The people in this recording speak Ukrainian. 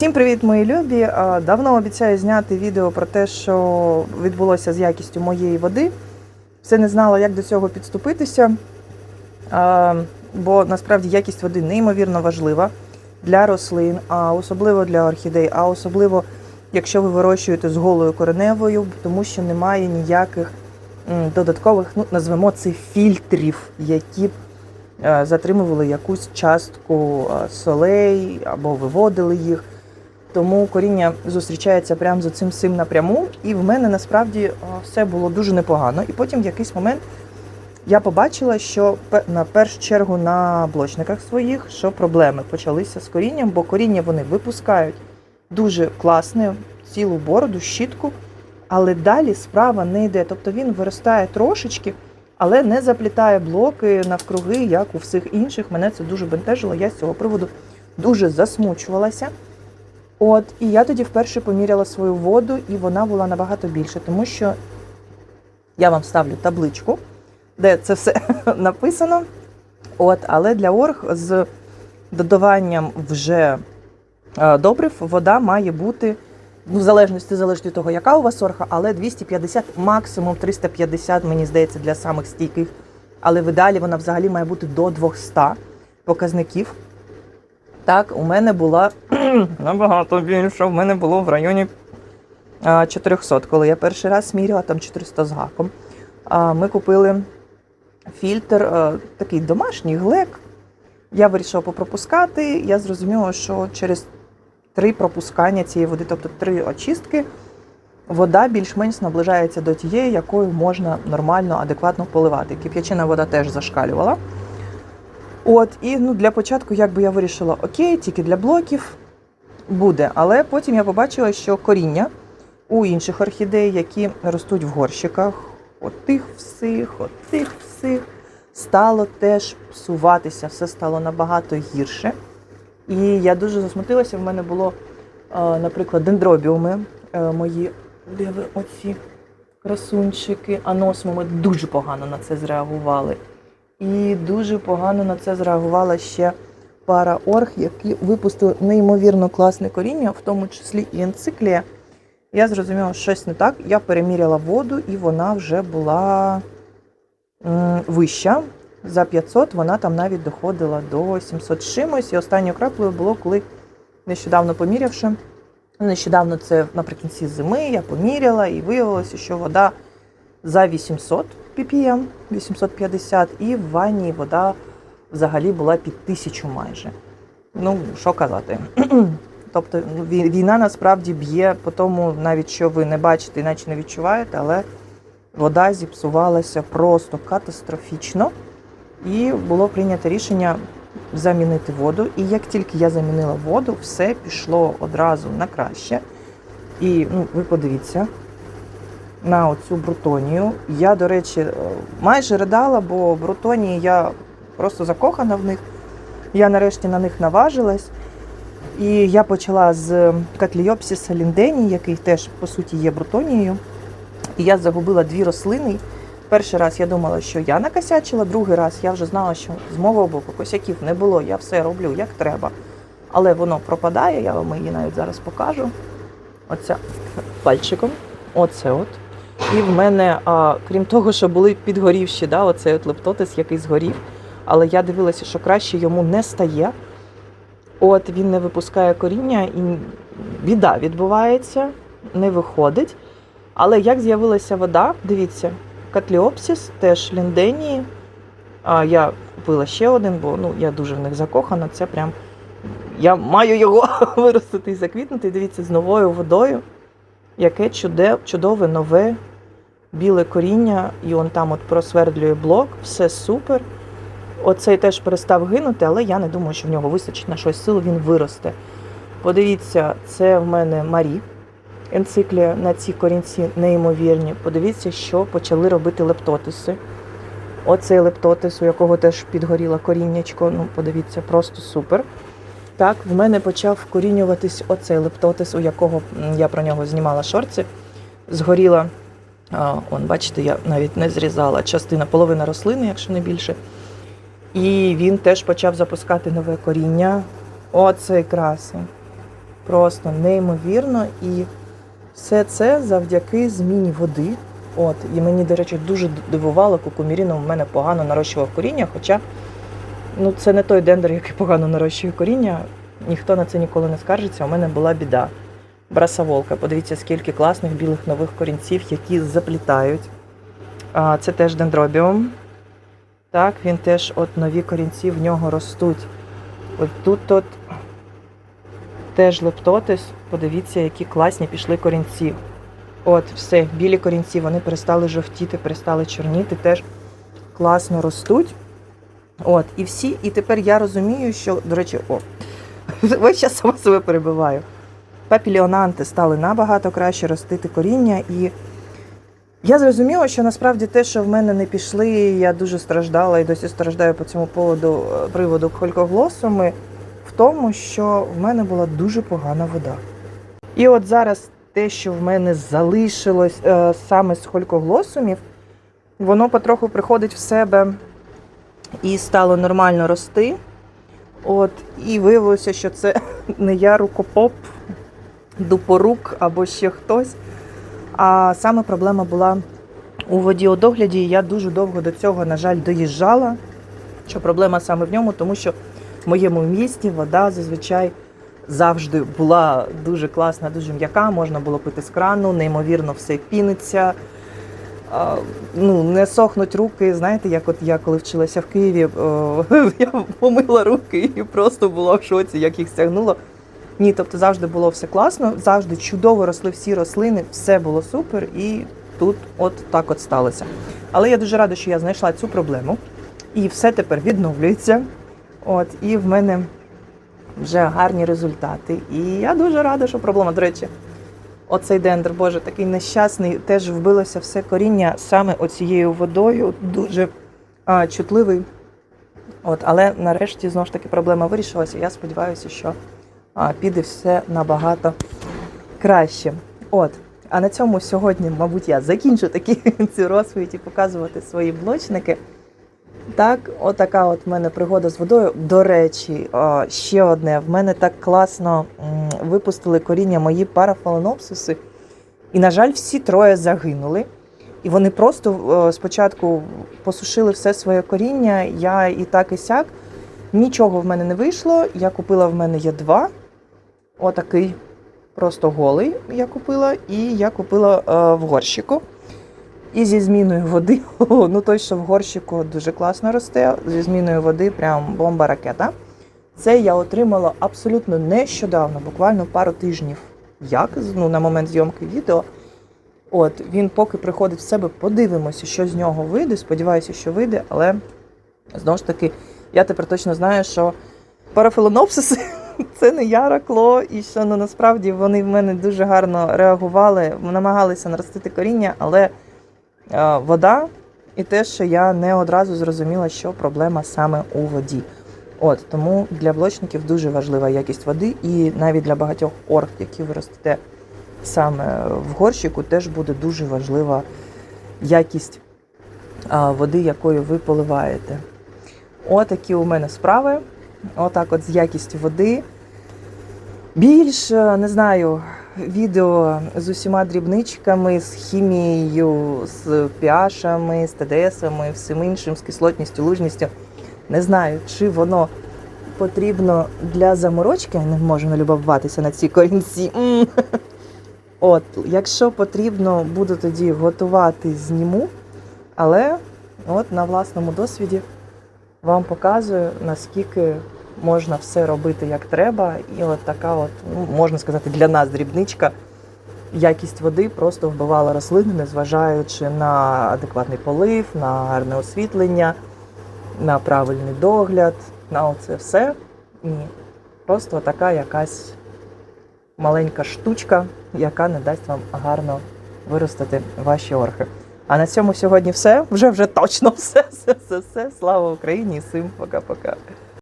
Всім привіт, мої любі! Давно обіцяю зняти відео про те, що відбулося з якістю моєї води. Все не знала, як до цього підступитися, бо насправді якість води неймовірно важлива для рослин, а особливо для орхідей, а особливо, якщо ви вирощуєте з голою кореневою, тому що немає ніяких додаткових, ну назвемо це фільтрів, які б е, затримували якусь частку е, солей або виводили їх. Тому коріння зустрічається прямо з цим всім напряму. І в мене насправді е, все було дуже непогано. І потім в якийсь момент я побачила, що на першу чергу на блочниках своїх, що проблеми почалися з корінням, бо коріння вони випускають дуже класне, цілу бороду, щітку, але далі справа не йде. Тобто він виростає трошечки, але не заплітає блоки навкруги, як у всіх інших. Мене це дуже бентежило. Я з цього приводу дуже засмучувалася. От, і я тоді вперше поміряла свою воду, і вона була набагато більше, тому що я вам ставлю табличку, де це все написано. От, але для орг з додаванням вже е, добрив вода має бути, ну, в залежності залежить від того, яка у вас орга, але 250, максимум 350, мені здається, для самих стійких. Але в ідеалі вона взагалі має бути до 200 показників. Так, у мене була набагато більше. У мене було в районі 400, коли я перший раз міряла, там 400 з гаком. Ми купили фільтр, такий домашній глек. Я вирішила попропускати. Я зрозуміла, що через три пропускання цієї води, тобто три очистки, вода більш-менш наближається до тієї, якою можна нормально, адекватно поливати. Кип'ячена вода теж зашкалювала. От, і ну, для початку, якби я вирішила, окей, тільки для блоків буде. Але потім я побачила, що коріння у інших орхідей, які ростуть в горщиках, от тих всіх, от тих всіх, стало теж псуватися, все стало набагато гірше. І я дуже засмутилася. В мене було, е, наприклад, дендробіуми е, мої, де ви оці красунчики, аносмуми дуже погано на це зреагували. І дуже погано на це зреагувала ще пара орг, які випустили неймовірно класне коріння, в тому числі і енциклія. Я зрозуміла, що щось не так. Я переміряла воду, і вона вже була вища. За 500 вона там навіть доходила до 700 з чимось. І останньою краплею було, коли нещодавно помірявши, нещодавно це наприкінці зими, я поміряла і виявилося, що вода за 800 ppm, 850, і в ванні вода взагалі була під 1000 майже. Ну, що казати. Тобто ну, війна насправді б'є по тому, навіть що ви не бачите, іначе не відчуваєте, але вода зіпсувалася просто катастрофічно. І було прийнято рішення замінити воду. І як тільки я замінила воду, все пішло одразу на краще. І ну, ви подивіться, на оцю брутонію. Я, до речі, е, майже ридала, бо брутонії я просто закохана в них. Я нарешті на них наважилась. І я почала з Катліопсіса ліндені, який теж по суті є брутонією. І я загубила дві рослини. Перший раз я думала, що я накосячила, другий раз я вже знала, що з мого боку косяків не було, я все роблю як треба. Але воно пропадає, я вам її навіть зараз покажу. Оця пальчиком. Оце от. І в мене, а, крім того, що були підгорівші, да, оцей от лептотис, який згорів. Але я дивилася, що краще йому не стає. От він не випускає коріння, і біда відбувається, не виходить. Але як з'явилася вода, дивіться, Катліопсіс, теж лінденії. А, я купила ще один, бо ну, я дуже в них закохана. Це прям я маю його виростити і заквітнути. Дивіться, з новою водою. Яке чудове нове біле коріння, і он там от просвердлює блок, все супер. Оцей теж перестав гинути, але я не думаю, що в нього вистачить на щось сил, він виросте. Подивіться, це в мене Марі. Енциклія на ці корінці неймовірні. Подивіться, що почали робити лептотиси. Оцей лептотис, у якого теж підгоріло коріннячко. Ну, подивіться, просто супер. Так, в мене почав вкорінюватись оцей лептотис, у якого я про нього знімала шорти. Згоріла, он, бачите, я навіть не зрізала частина, половина рослини, якщо не більше. І він теж почав запускати нове коріння. Оцей красень. Просто неймовірно. І все це завдяки зміні води. От, і мені, до речі, дуже дивувало, кукуміріно в мене погано нарощував коріння, хоча ну, це не той дендер, який погано нарощує коріння. Ніхто на це ніколи не скаржиться. У мене була біда. Брасаволка. Подивіться, скільки класних білих нових корінців, які заплітають. Це теж дендробіум. Так, він теж от нові корінці в нього ростуть. От тут от теж лептотис. Подивіться, які класні пішли корінці. От, все, білі корінці, вони перестали жовтіти, перестали чорніти, теж класно ростуть. От, і всі, і тепер я розумію, що, до речі, о, ось я сама себе перебиваю. Папіліонанти стали набагато краще ростити коріння, і я зрозуміла, що насправді те, що в мене не пішли, я дуже страждала і досі страждаю по цьому поводу е, приводу холькоглосуми, в тому, що в мене була дуже погана вода. І от зараз те, що в мене залишилось е, саме з холькоглосумів, воно потроху приходить в себе і стало нормально рости. От, і виявилося, що це не я рукопоп, дупорук або ще хтось. А саме проблема була у воді у і Я дуже довго до цього, на жаль, доїжджала. Що проблема саме в ньому, тому що в моєму місті вода зазвичай завжди була дуже класна, дуже м'яка, можна було пити з крану, неймовірно все піниться. А, ну, не сохнуть руки. Знаєте, як от я коли вчилася в Києві, о, я помила руки і просто була в шоці, як їх стягнуло. Ні, тобто завжди було все класно, завжди чудово росли всі рослини, все було супер, і тут от так от сталося. Але я дуже рада, що я знайшла цю проблему, і все тепер відновлюється. От, і в мене вже гарні результати. І я дуже рада, що проблема, до речі, оцей дендр, боже, такий нещасний, теж вбилося все коріння саме оцією водою, дуже а, чутливий. От, але нарешті знову ж таки проблема вирішилася. Я сподіваюся, що піде все набагато краще. От. А на цьому сьогодні, мабуть, я закінчу такі цю розповідь і показувати свої блочники. Так, отака от в мене пригода з водою. До речі, ще одне. В мене так класно випустили коріння мої парафаленопсиси. І, на жаль, всі троє загинули. І вони просто спочатку посушили все своє коріння. Я і так, і сяк. Нічого в мене не вийшло. Я купила в мене є два. Отакий просто голий я купила, і я купила е, в горщику. І зі зміною води, ну той, що в горщику дуже класно росте, зі зміною води прям бомба ракета. Це я отримала абсолютно нещодавно, буквально пару тижнів. Як ну, на момент зйомки відео. От він поки приходить в себе, подивимося, що з нього вийде. Сподіваюся, що вийде, але знову ж таки, я тепер точно знаю, що парафілонопсиси це не яракло, і що ну, насправді вони в мене дуже гарно реагували, намагалися наростити коріння, але е, вода і те, що я не одразу зрозуміла, що проблема саме у воді. От тому для блочників дуже важлива якість води, і навіть для багатьох орг, які ви ростете саме в горщику, теж буде дуже важлива якість а, води, якою ви поливаєте. Отакі у мене справи. Отак, от з якістю води. Більш е, не знаю, відео з усіма дрібничками, з хімією, з піашами, з ТДСами, всім іншим, з кислотністю, лужністю. Не знаю, чи воно потрібно для заморочки. Не можу налюбуватися на ці корінці. От, якщо потрібно, буду тоді готувати, зніму. Але от на власному досвіді вам показую, наскільки можна все робити як треба. І от така, от, ну, можна сказати, для нас дрібничка. Якість води просто вбивала рослини, незважаючи на адекватний полив, на гарне освітлення, на правильний догляд, на оце все. Ні. Просто така якась маленька штучка, яка не дасть вам гарно виростити ваші орхи. А на цьому сьогодні все. Вже вже точно все, все, все, все. Слава Україні і всім пока-пока.